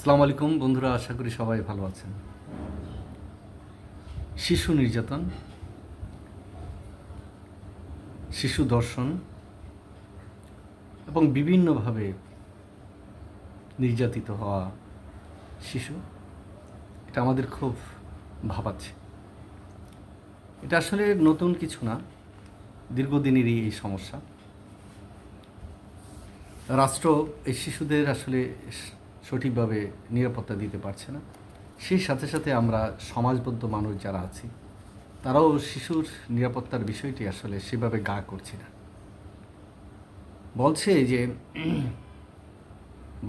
আসসালামু আলাইকুম, বন্ধুরা, আশা করি সবাই ভালো আছেন। শিশু নির্যাতন, শিশু দর্শন এবং বিভিন্নভাবে নির্যাতিত হওয়া শিশু, এটা আমাদের খুব ভাবাচ্ছে। এটা আসলে নতুন কিছু না দীর্ঘদিনেরই এই সমস্যা। রাষ্ট্র, এই শিশুদের আসলে সঠিকভাবে নিরাপত্তা দিতে পারছে না। সেই সাথে সাথে আমরা সমাজবদ্ধ মানুষ যারা আছি, তারাও শিশুর নিরাপত্তার বিষয়টি আসলে সেভাবে গা করছি না। বলছে যে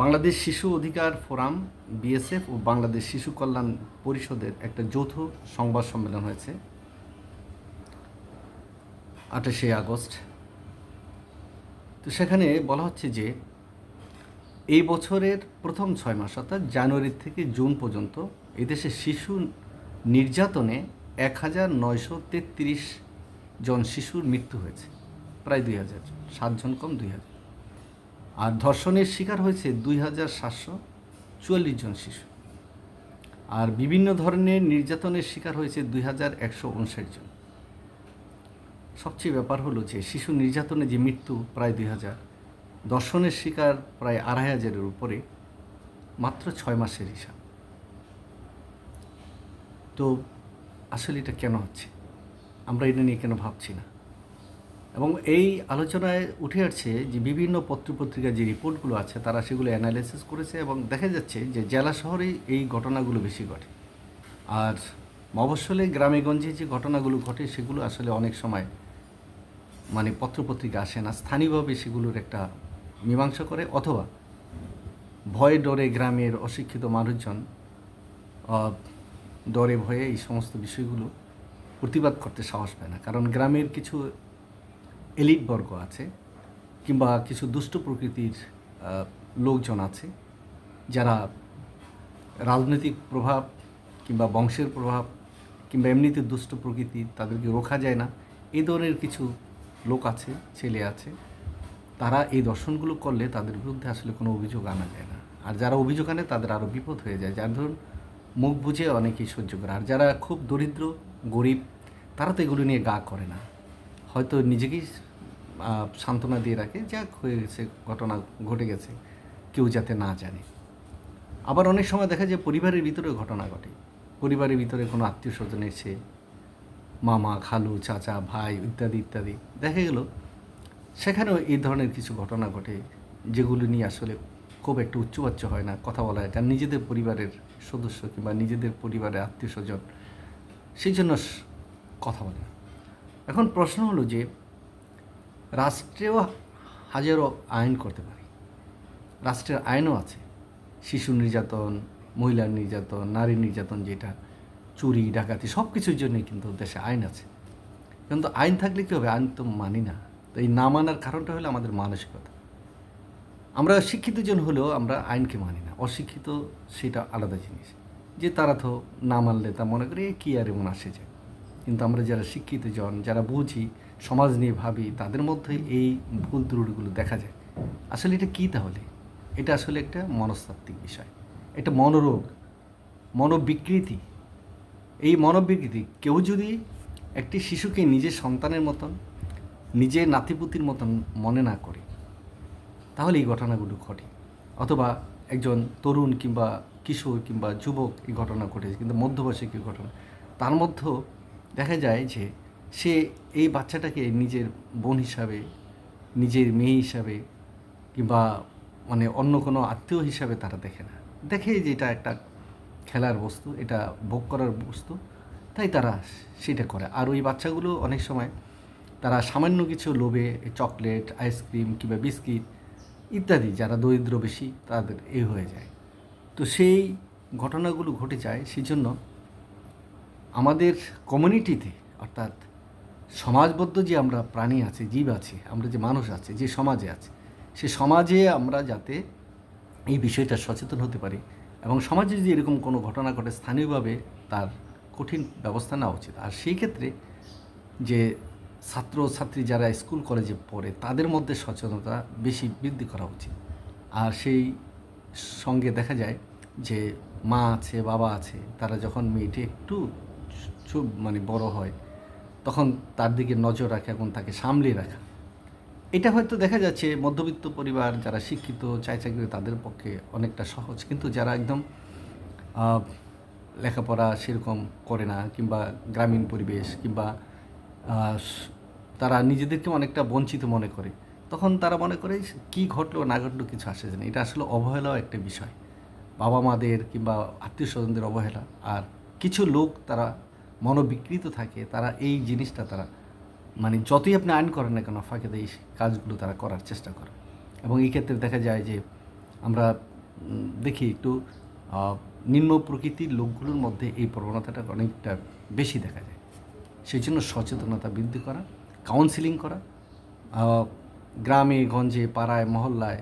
বাংলাদেশ শিশু অধিকার ফোরাম, বিএসএফ ও বাংলাদেশ শিশু কল্যাণ পরিষদের একটা যৌথ সংবাদ সম্মেলন হয়েছে আঠাশে আগস্ট। তো সেখানে বলা হচ্ছে যে এই বছরের প্রথম ছয় মাস, অর্থাৎ জানুয়ারি থেকে জুন পর্যন্ত, এদেশে শিশু নির্যাতনে এক হাজার নয়শো তেত্রিশ জন শিশুর মৃত্যু হয়েছে। প্রায় দুই হাজার সাতজন কম দুই হাজার। আর ধর্ষণের শিকার হয়েছে দুই হাজার সাতশো চুয়াল্লিশ জন শিশু। আর বিভিন্ন ধরনের নির্যাতনের শিকার হয়েছে দুই হাজার একশো উনষাট জন। সবচেয়ে ব্যাপার হলো যে, শিশু নির্যাতনে যে মৃত্যু, প্রায় দুই হাজার দর্শনের শিকার প্রায় আড়াই হাজারের উপরে মাত্র ছয় মাসের হিসাব। তো আসলে এটা কেন হচ্ছে? আমরা এটা নিয়ে কেন ভাবছি না? এবং এই আলোচনায় উঠে আসছে যে বিভিন্ন পত্রপত্রিকার যে রিপোর্টগুলো আছে, তারা সেগুলো অ্যানালাইসিস করেছে এবং দেখা যাচ্ছে যে জেলা শহরে এই ঘটনাগুলো বেশি ঘটে। আর মফস্বলে, গ্রামেগঞ্জে যে ঘটনাগুলো ঘটে, সেগুলো আসলে অনেক সময় মানে পত্রপত্রিকা আসে না। স্থানীয়ভাবে সেগুলোর একটা মীমাংসা করে অথবা ভয়ে ডরে গ্রামের অশিক্ষিত মানুষজন ডরে ভয়ে এই সমস্ত বিষয়গুলো প্রতিবাদ করতে সাহস পায় না। কারণ গ্রামের কিছু এলিট বর্গ আছে কিংবা কিছু দুষ্ট প্রকৃতির লোকজন আছে যারা রাজনৈতিক প্রভাব কিংবা বংশের প্রভাব কিংবা এমনিতে দুষ্ট প্রকৃতি তাদেরকে রোখা যায় না। এই ধরনের কিছু লোক আছে, ছেলে আছে তারা এই দর্শনগুলো করলে তাদের বিরুদ্ধে আসলে কোনো অভিযোগ আনা যায় না। আর যারা অভিযোগ আনে, তাদের আরও বিপদ হয়ে যায়। যার ধরুন, মুখ বুঝে অনেকেই সহ্য করে। আর যারা খুব দরিদ্র, গরিব, তারা তো এগুলো নিয়ে গা করে না। হয়তো নিজেকেই সান্ত্বনা দিয়ে রাখে যাক হয়ে গেছে, ঘটনা ঘটে গেছে, কেউ যাতে না জানে। আবার অনেক সময় দেখা যায়, পরিবারের ভিতরে ঘটনা ঘটে। পরিবারের ভিতরে কোনো আত্মীয় স্বজন এসে, মামা, খালু, চাচা, ভাই, ইত্যাদি ইত্যাদি। দেখা গেল সেখানেও এই ধরনের কিছু ঘটনা ঘটে যেগুলো নিয়ে আসলে খুব একটা উচ্চবাচ্য হয় না, কথা বলা হয় নিজেদের পরিবারের সদস্য কিংবা নিজেদের পরিবারের আত্মীয় স্বজন, সেই জন্য কথা বলে। এখন প্রশ্ন হলো যে, রাষ্ট্রেও হাজারো আইন করতে পারে। রাষ্ট্রের আইনও আছে। শিশু নির্যাতন মহিলার নির্যাতন, নারী নির্যাতন যেটা, চুরি, ডাকাতি সব কিছুর জন্যই কিন্তু দেশে আইন আছে। কিন্তু আইন থাকলে কী হবে? আইন তো মানি না। তো এই না মানার কারণটা হলো আমাদের মানসিকতা। আমরা শিক্ষিত জন হলেও আমরা আইনকে মানি না। অশিক্ষিত সেটা আলাদা জিনিস। যে তারা তো না মানলে তা মনে করে "এ, কী আর এমন আসে যায় কিন্তু আমরা যারা শিক্ষিত জন যারা বুঝি সমাজ নিয়ে ভাবি তাদের মধ্যে এই ভুল ত্রুটিগুলো দেখা যায়। আসলে এটা কী তাহলে? এটা আসলে একটা মনস্তাত্ত্বিক বিষয়। এটা মনোরোগ মনোবিকৃতি। এই মনোবিকৃতি কেউ যদি একটি শিশুকে নিজের সন্তানের মতন নিজের নাতিপুতির মতন মনে না করে, তাহলে এই ঘটনাগুলো ঘটে। অথবা একজন তরুণ কিংবা কিশোর কিংবা যুবক এই ঘটনা ঘটেছে, কিন্তু মধ্যবয়সী এই ঘটনা। তার মধ্যেও দেখা যায় যে সে এই বাচ্চাটাকে নিজের বোন হিসাবে, নিজের মেয়ে হিসাবে কিংবা মানে অন্য কোনো আত্মীয় হিসাবে তারা দেখে না। দেখে যে এটা একটা খেলার বস্তু, এটা ভোগ করার বস্তু, তাই তারা সেটা করে। আর ওই বাচ্চাগুলো অনেক সময় তারা সামান্য কিছু লোভে চকলেট, আইসক্রিম কিংবা বিস্কিট ইত্যাদি যারা দরিদ্র বেশি, তাদের এ হয়ে যায়। তো সেই ঘটনাগুলো ঘটে যায় সেই জন্য আমাদের কমিউনিটিতে অর্থাৎ সমাজবদ্ধ যে আমরা প্রাণী আছে, জীব আছে, আমরা যে মানুষ আছে, যে সমাজে আছে, সে সমাজে আমরা যাতে এই বিষয়টা সচেতন হতে পারি এবং সমাজে যদি এরকম কোনো ঘটনা ঘটে, স্থানীয়ভাবে তার কঠিন ব্যবস্থা নেওয়া উচিত। আর সেই ক্ষেত্রে যে ছাত্র ছাত্রী যারা স্কুল কলেজে পড়ে, তাদের মধ্যে সচেতনতা বেশি বৃদ্ধি করা উচিত। আর সেই সঙ্গে দেখা যায় যে মা আছে, বাবা আছে, তারা যখন মেয়েটি একটু চুপ মানে বড় হয়, তখন তার দিকে নজর রাখা এবং তাকে সামলে রাখা। এটা হয়তো দেখা যাচ্ছে মধ্যবিত্ত পরিবার, যারা শিক্ষিত চাই চাকরি তাদের পক্ষে অনেকটা সহজ। কিন্তু যারা একদম লেখাপড়া সেরকম করে না, কিংবা গ্রামীণ পরিবেশ, কিংবা তারা নিজেদেরকে অনেকটা বঞ্চিত মনে করে। তখন তারা মনে করে কি ঘটলো, না ঘটলো, কিছু আসে না। এটা আসলে অবহেলাও একটা বিষয়। বাবা মাদের কিংবা আত্মীয় স্বজনদের অবহেলা। আর কিছু লোক তারা মনোবিকৃত থাকে, তারা এই জিনিসটা তারা মানে যতই আপনি আইন করেন না কেন ফাঁকে এই কাজগুলো তারা করার চেষ্টা করে। এবং এই ক্ষেত্রে দেখা যায় যে, আমরা দেখি একটু নিম্ন প্রকৃতির লোকগুলোর মধ্যে এই প্রবণতাটা অনেকটা বেশি দেখা যায়। সেই জন্য সচেতনতা বৃদ্ধি করা কাউন্সিলিং করা গ্রামে, গঞ্জে, পাড়ায়, মহল্লায়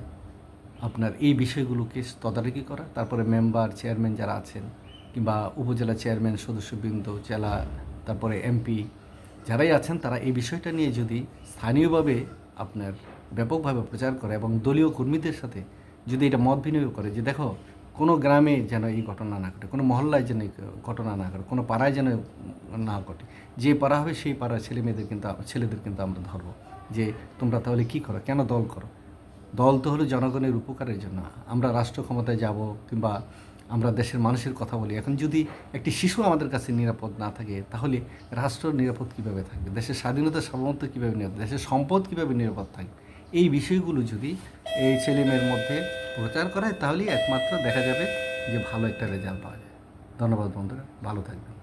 আপনার এই বিষয়গুলোকে তদারকি করা, তারপরে মেম্বার চেয়ারম্যান যারা আছেন কিংবা উপজেলা চেয়ারম্যান সদস্যবৃন্দ, জেলা, তারপরে এমপি যারাই আছেন, তারা এই বিষয়টা নিয়ে যদি স্থানীয়ভাবে আপনার ব্যাপকভাবে প্রচার করে এবং দলীয় কর্মীদের সাথে যদি এটা মত বিনিময় করে যে দেখো কোনো গ্রামে যেন এই ঘটনা না ঘটে, কোনো মহল্লায় যেন এই ঘটনা না ঘটে, কোনো পাড়ায় যেন না ঘটে, যে পাড়া হবে সেই পাড়ার ছেলে মেয়েদের কিন্তু ছেলেদের কিন্তু আমরা ধরবো যে তোমরা তাহলে কী করো, কেন দল করো? দল তো হলো জনগণের উপকারের জন্য। আমরা রাষ্ট্র ক্ষমতায় যাব কিংবা আমরা দেশের মানুষের কথা বলি। এখন যদি একটি শিশু আমাদের কাছে নিরাপদ না থাকে, তাহলে রাষ্ট্র নিরাপদ কীভাবে থাকবে? দেশের স্বাধীনতা সার্বভৌমত্ব কীভাবে নিরাপদ? দেশের সম্পদ কীভাবে নিরাপদ থাকবে? এই বিষয়গুলো যদি এই ছেলেমেয়ের মধ্যে প্রচার করা হয় তাহলেই একমাত্র দেখা যাবে যে ভালো একটা রেজাল্ট পাওয়া যায়। ধন্যবাদ বন্ধুরা, ভালো থাকবেন।